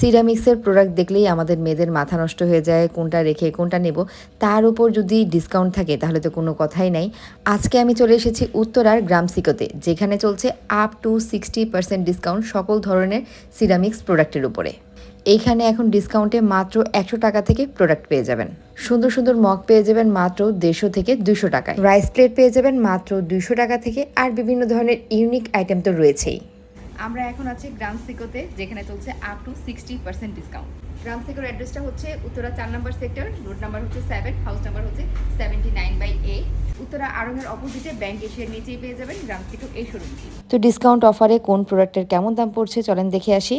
সিরামিক্সের product দেখলেই আমাদের মেয়েদের মাথা নষ্ট হয়ে যায়, কোনটা রেখে কোনটা নেব, তার উপর যদি ডিসকাউন্ট থাকে তাহলে তো কোনো কথাই নাই। আজকে আমি চলে এসেছি উত্তরার গ্রাম সিকোতে, যেখানে চলছে up to sixty percent discount সকল ধরনের সিরামিক্স প্রোডাক্টের উপরে। এইখানে এখন ডিসকাউন্টে মাত্র একশো টাকা থেকে প্রোডাক্ট পেয়ে যাবেন। সুন্দর সুন্দর মগ পেয়ে যাবেন মাত্র দেড়শো থেকে দুশো টাকায়। রাইস প্লেট পেয়ে যাবেন মাত্র দুশো টাকা থেকে, আর বিভিন্ন ধরনের ইউনিক আইটেম তো রয়েছেই। আমরা এখন আছি গ্রাম সিকোতে, যেখানে চলছে up to sixty percent discount গ্রাম সিকোর অ্যাড্রেসটা হচ্ছে উত্তরা চার নম্বর সেক্টর রোড নাম্বার হচ্ছে সেভেন হাউস নাম্বার হচ্ছে seventy nine by A Uttara আরঙের অপোজিটে ব্যাংক এশিয়ার নিচেই পেয়ে যাবেন গ্রাম সিকো এই শোরুমটি তো ডিসকাউন্ট অফারে কোন প্রোডাক্টের কেমন দাম পড়ছে চলেন দেখে আসি।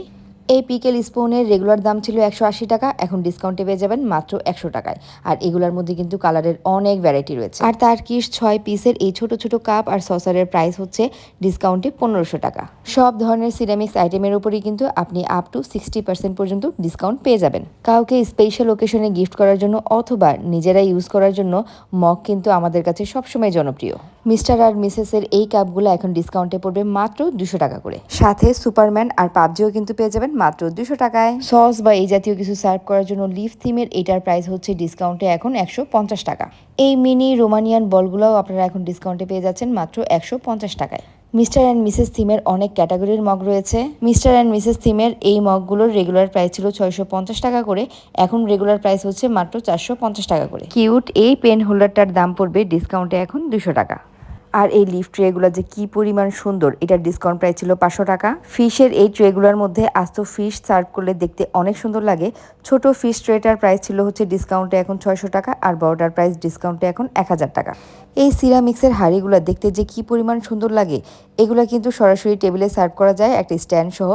এই পিকেল স্পুনের রেগুলার দাম ছিল একশো আশি টাকা, এখন ডিসকাউন্টে পেয়ে যাবেন মাত্র একশো টাকায়। আর এগুলোর মধ্যে কিন্তু কালারের অনেক ভ্যারাইটি রয়েছে। আর তার কিস ছয় পিসের এই ছোট ছোট কাপ আর সসারের প্রাইস হচ্ছে ডিসকাউন্টে পনেরোশো টাকা। সব ধরনের সিরামিক্স আইটেমের উপরেই কিন্তু আপনি আপ টু সিক্সটি পার্সেন্ট পর্যন্ত ডিসকাউন্ট পেয়ে যাবেন। কাউকে স্পেশাল ওকেশনে গিফট করার জন্য অথবা নিজেরা ইউজ করার জন্য মগ কিন্তু আমাদের কাছে সবসময় জনপ্রিয়। মিস্টার আর মিসেসের এই কাপগুলো এখন ডিসকাউন্টে পড়বে মাত্র দুশো টাকা করে। সাথে সুপারম্যান আর পাবজিও কিন্তু পেয়ে যাবেন মাত্র দুশো টাকায়। সস বা এই জাতীয় কিছু সার্ভ করার জন্য লিফ থিমের এটার প্রাইস হচ্ছে ডিসকাউন্টে এখন একশো পঞ্চাশ টাকা। এই মিনি রোমানিয়ান বলগুলোও আপনারা এখন ডিসকাউন্টে পেয়ে যাচ্ছেন মাত্র একশো পঞ্চাশ টাকায়। মিস্টার অ্যান্ড মিসেস থিমের অনেক ক্যাটাগরির মগ রয়েছে। মিস্টার অ্যান্ড মিসেস থিমের এই মগগুলোর রেগুলার প্রাইস ছিল ছয়শো পঞ্চাশ টাকা করে এখন রেগুলার প্রাইস হচ্ছে মাত্র চারশো পঞ্চাশ টাকা করে। কিউট এই পেন হোল্ডারটার দাম পড়বে ডিসকাউন্টে এখন দুশো টাকা। আর এই লিফ ট্রেগুলো যে কি পরিমাণ সুন্দর, এটার ডিসকাউন্ট প্রাইস ছিল পাঁচশো টাকা। ফিশের এই ট্রেগুলোর মধ্যে আস্ত ফিশ সার্ভ করলে দেখতে অনেক সুন্দর লাগে। ছোট ফিশ ট্রেটার প্রাইস ছিল হচ্ছে ডিসকাউন্টে এখন ছয়শো টাকা আর বড়টার প্রাইস ডিসকাউন্টে এখন এক হাজার টাকা। এই সিরামিক্সের হাঁড়িগুলো দেখতে যে কি পরিমাণ সুন্দর লাগে, এগুলো কিন্তু সরাসরি টেবিলে সার্ভ করা যায়, একটা স্ট্যান্ড সহ।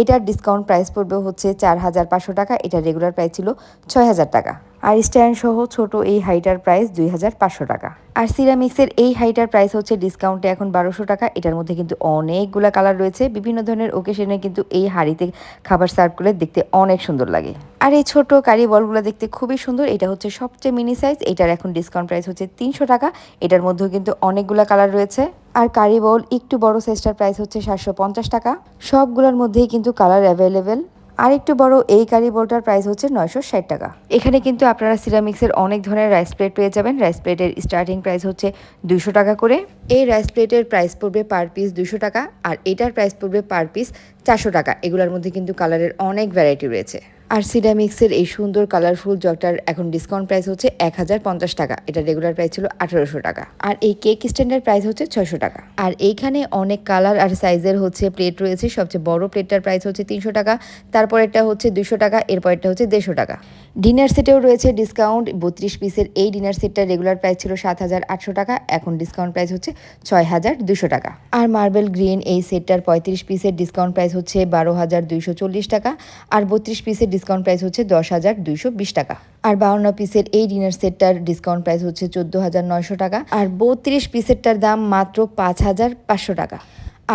এটার ডিসকাউন্ট প্রাইস পড়বে হচ্ছে চার হাজার পাঁচশো টাকা, এটা রেগুলার প্রাইস ছিল ছয় হাজার টাকা। আর স্ট্যান্ড সহ ছোট এই হাইটার প্রাইস দুই হাজার পাঁচশো টাকা। আর সিরামিক্সের এই হাইটার প্রাইস হচ্ছে ডিসকাউন্টে এখন বারোশো টাকা। এটার মধ্যে কিন্তু অনেকগুলো কালার রয়েছে। বিভিন্ন ধরনের ওকেশনে কিন্তু এই হাঁড়িতে খাবার সার্ভ করলে দেখতে অনেক সুন্দর লাগে। আর এই ছোট কারি বলগুলো দেখতে খুবই সুন্দর। এটা হচ্ছে সবচেয়ে মিনি সাইজ এটার এখন ডিসকাউন্ট প্রাইস হচ্ছে তিনশো টাকা। এটার মধ্যেও কিন্তু অনেকগুলো কালার রয়েছে। আর কারি বল একটু বড় সাইজটার প্রাইস হচ্ছে সাতশো পঞ্চাশ টাকা। সবগুলোর মধ্যেই কিন্তু কালার অ্যাভেলেবেল আর একটু বড় এই কারি বোলটার প্রাইস হচ্ছে নয়শো ষাট টাকা। এখানে কিন্তু আপনারা সিরামিক্সের অনেক ধরনের রাইস প্লেট পেয়ে যাবেন। রাইস প্লেটের স্টার্টিং প্রাইস হচ্ছে দুশো টাকা করে। এই রাইস প্লেটের প্রাইস পড়বে পার পিস দুশো টাকা, আর এটার প্রাইস পড়বে পার পিস চারশো টাকা। এগুলোর মধ্যে কিন্তু কালারের অনেক ভ্যারাইটি রয়েছে। আর সিরামিক্সের এই সুন্দর কালারফুল জগটার এখন ডিসকাউন্ট প্রাইস হচ্ছে এক হাজার পঞ্চাশ টাকা। এটা রেগুলার প্রাইস ছিল আঠারোশো টাকা। আর এই কেক স্ট্যান্ডের প্রাইস হচ্ছে ছয়শো টাকা। আর এইখানে অনেক কালার আর সাইজের হচ্ছে প্লেট রয়েছে। সবচেয়ে বড় প্লেটটার প্রাইস হচ্ছে তিনশো টাকা। তারপরেরটা হচ্ছে দুশো টাকা এরপরেরটা হচ্ছে দেড়শো টাকা। ডিনার সেটেও রয়েছে ডিসকাউন্ট বত্রিশ পিসের এই ডিনার সেটটার রেগুলার প্রাইস ছিল সাত হাজার আটশো টাকা। এখন ডিসকাউন্ট প্রাইস হচ্ছে ছয় হাজার দুশো টাকা। আর মার্বেল গ্রিন এই সেটটার পঁয়ত্রিশ পিসের ডিসকাউন্ট প্রাইস হচ্ছে বারো হাজার দুইশো চল্লিশ টাকা। আর বত্রিশ পিসের ডিসকাউন্ট প্রাইস হচ্ছে দশ হাজার দুইশো বিশ টাকা। আর বাউন্ন পিসের এই ডিনার সেটটার ডিসকাউন্ট প্রাইস হচ্ছে চোদ্দ হাজার নয়শো টাকা। আর বত্রিশ পিসেরটার দাম মাত্র পাঁচ হাজার পাঁচশো টাকা।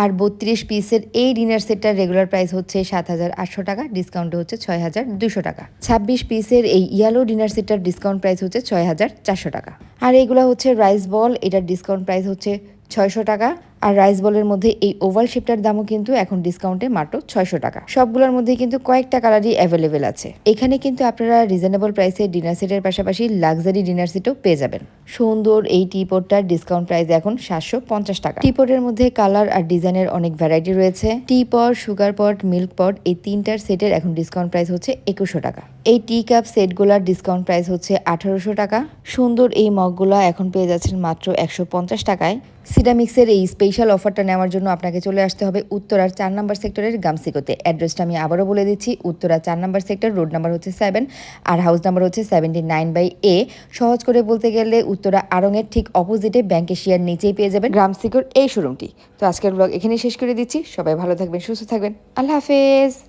আর বত্রিশ পিসের এই ডিনার সেটটার রেগুলার প্রাইস হচ্ছে সাত হাজার আটশো টাকা, ডিসকাউন্টে হচ্ছে ছয় হাজার দুশো টাকা। ছাব্বিশ পিসের এই ইয়ালো ডিনার সেটটার ডিসকাউন্ট প্রাইস হচ্ছে ছয় হাজার চারশো টাকা। আর এইগুলো হচ্ছে রাইস বল, এটার ডিসকাউন্ট প্রাইস হচ্ছে ছয়শো টাকা। আর রাইস বলের মধ্যে এই ওভাল শেপটার দামও কিন্তু এখন ডিসকাউন্টে মাত্র ছয়শো টাকা। সবগুলোর মধ্যে কিন্তু কয়েকটা কালারই অ্যাভেলেবেল আছে। এখানে কিন্তু আপনারা রিজনেবল প্রাইসে ডিনার সেটের পাশাপাশি লাক্সারি ডিনার সেটও পেয়ে যাবেন। সুন্দর এই টিপটটার ডিসকাউন্ট প্রাইস এখন সাতশো পঞ্চাশ টাকা। টিপটের মধ্যে কালার আর ডিজাইনের অনেক ভ্যারাইটি রয়েছে। টি পট সুগার পট মিল্ক পট এই তিনটার সেটের এখন ডিসকাউন্ট প্রাইস হচ্ছে একুশশো টাকা। এই টি কাপ সেটগুলোর ডিসকাউন্ট প্রাইস হচ্ছে আঠারোশো টাকা। সুন্দর এই মগগুলা এখন পেয়ে যাচ্ছেন মাত্র একশো পঞ্চাশ টাকায়। সিরামিক্সের এই স্পেশাল অফারটা নেওয়ার জন্য আপনাকে চলে আসতে হবে উত্তরার চার নাম্বার সেক্টরের গামসিকোতে। অ্যাড্রেসটা আমি আবারও বলে দিচ্ছি উত্তরা চার নাম্বার সেক্টর রোড নাম্বার হচ্ছে সেভেন আর হাউস নাম্বার হচ্ছে সেভেন্টি নাইন বাই এ সহজ করে বলতে গেলে উত্তরা আরঙের ঠিক অপোজিটে ব্যাংকে শেয়ার নিচেই পেয়ে যাবেন গ্রামসিকোর এই শোরুমটি। তো আজকের ব্লগ এখানে শেষ করে দিচ্ছি। সবাই ভালো থাকবেন, সুস্থ থাকবেন। আল্লাহ হাফেজ।